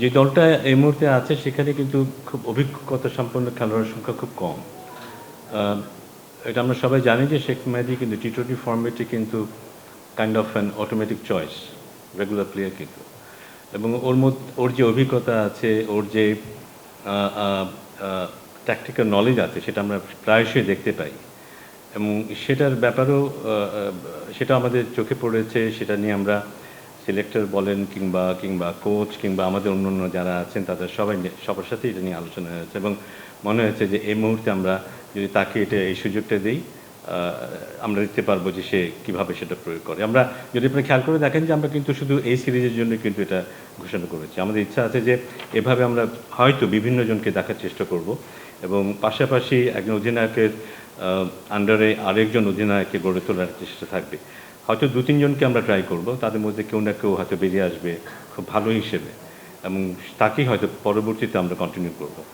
যে দলটা এই মুহূর্তে আছে, সেখানে কিন্তু খুব অভিজ্ঞতা সম্পন্ন খেলোয়াড়ের সংখ্যা খুব কম। এটা আমরা সবাই জানি যে শেখ মেহেদি কিন্তু টি টোয়েন্টি ফর্মেটে কিন্তু kind of an automatic choice regular player কিন্তু। এবং ওর মধ্যে ওর যে অভিজ্ঞতা আছে, ওর যে ট্যাকটিক্যাল নলেজ আছে, সেটা আমরা প্রায়শই দেখতে পাই। এবং সেটার ব্যাপারেও সেটা আমাদের চোখে পড়েছে, সেটা নিয়ে আমরা সিলেক্টর বলেন কিংবা কিংবা কোচ কিংবা আমাদের অন্য অন্য যারা আছেন, তাদের সবাই সবার সাথে এটা নিয়ে আলোচনা হয়েছে এবং মনে হয়েছে যে এই মুহূর্তে আমরা যদি তাকে এটা এই সুযোগটা দিই আমরা দেখতে পারব যে সে কীভাবে সেটা প্রয়োগ করে। আমরা যদি আপনি খেয়াল করে দেখেন যে আমরা কিন্তু শুধু এই সিরিজের জন্য কিন্তু এটা ঘোষণা করেছি। আমাদের ইচ্ছা আছে যে এভাবে আমরা হয়তো বিভিন্ন জনকে দেখার চেষ্টা করব এবং পাশাপাশি একজন অধিনায়কের আন্ডারে আরেকজন অধিনায়ককে গড়ে তোলার চেষ্টা থাকবে। হয়তো দু, তিনজনকে আমরা ট্রাই করব, তাদের মধ্যে কেউ না কেউ হয়তো বেরিয়ে আসবে খুব ভালো হিসেবে। এবং তাকেই হয়তো পরবর্তীতে আমরা কন্টিনিউ করব।